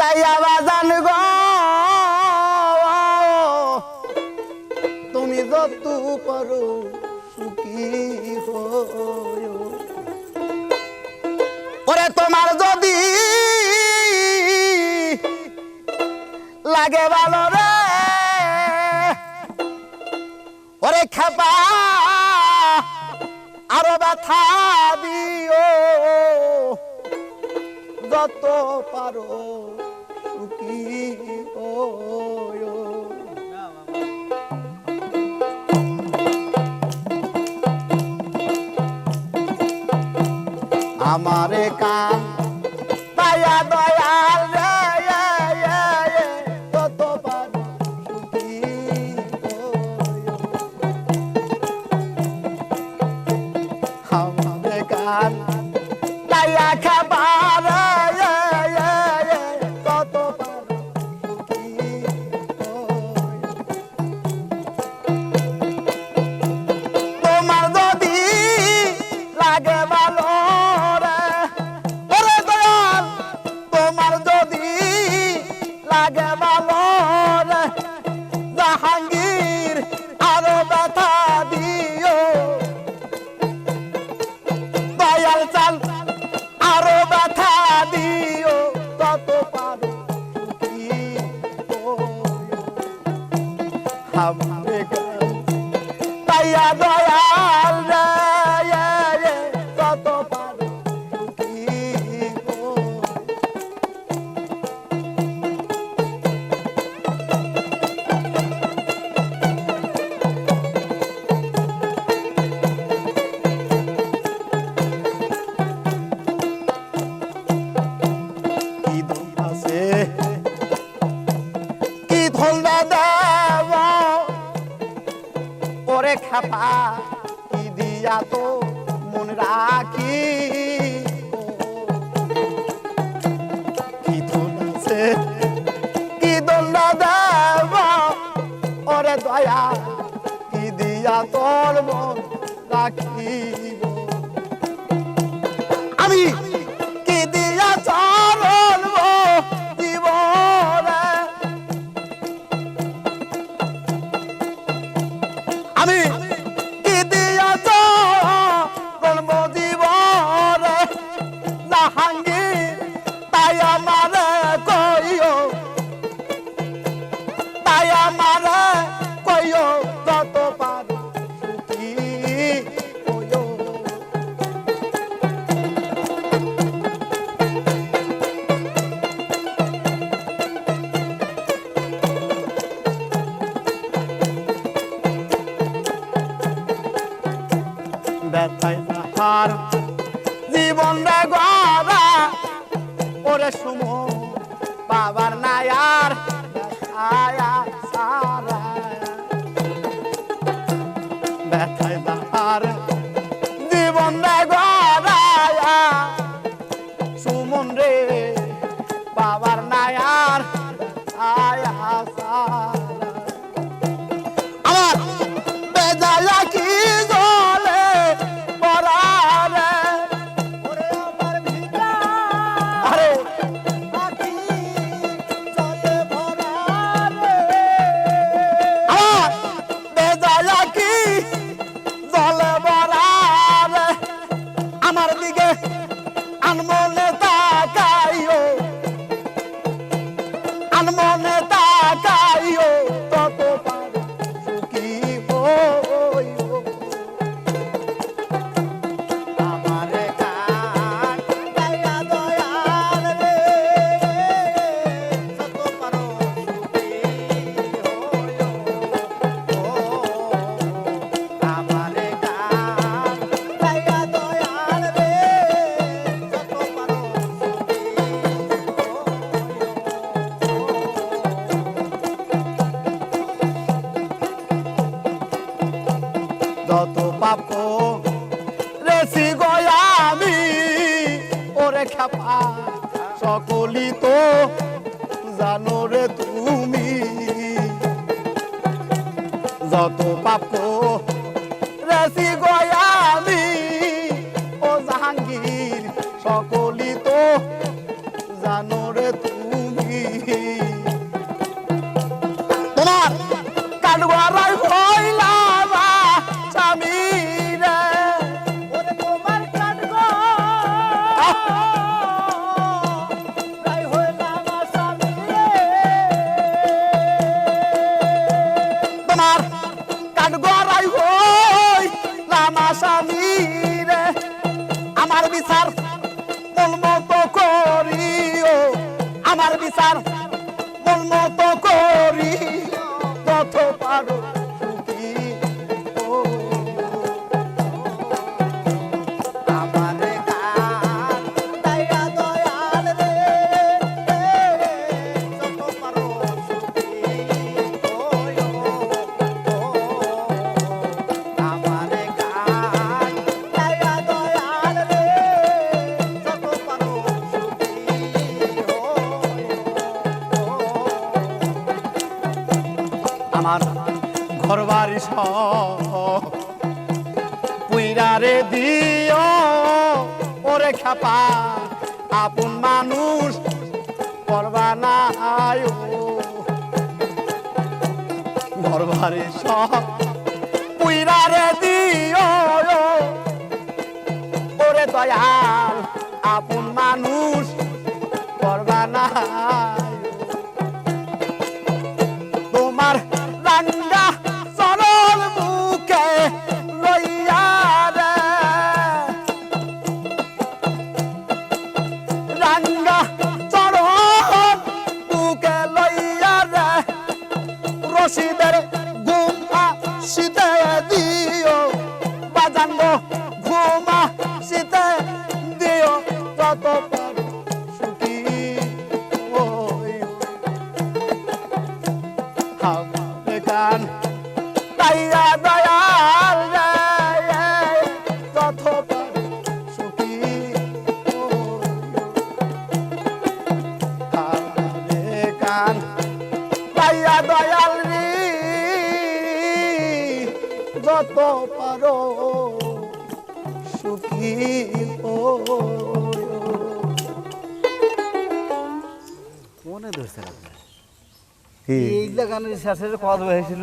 দাইয়া বাজান গ। তুমি যত পারো সুখী ওরে তোমার যদি লাগে ভালো রে, ওরে খেপা, আরও ব্যথা দিও। যত পারো সুখী ও আমারে কান দয়া দয়া ছাপা দিয়া তো মন রাখি? কি ধুনছে কি দন্ডা দেব? ওরে দয়া, কি দিয়া তোর মন রাখি? হাই ওরে সুমো বাবার নায়ার আয়া সারা। ব্যথায় বাহার জীবন 啊！খ্যাপা সকলি তো জানো রে তুমি। যত পাপ রেসি গয়া রে দিও। ওরে খাপা আপন মানুষ করবা না আয়ো। দরবারে সব পারো সুখী মনে ধরছে এই গানের শেষের পদ হয়েছিল।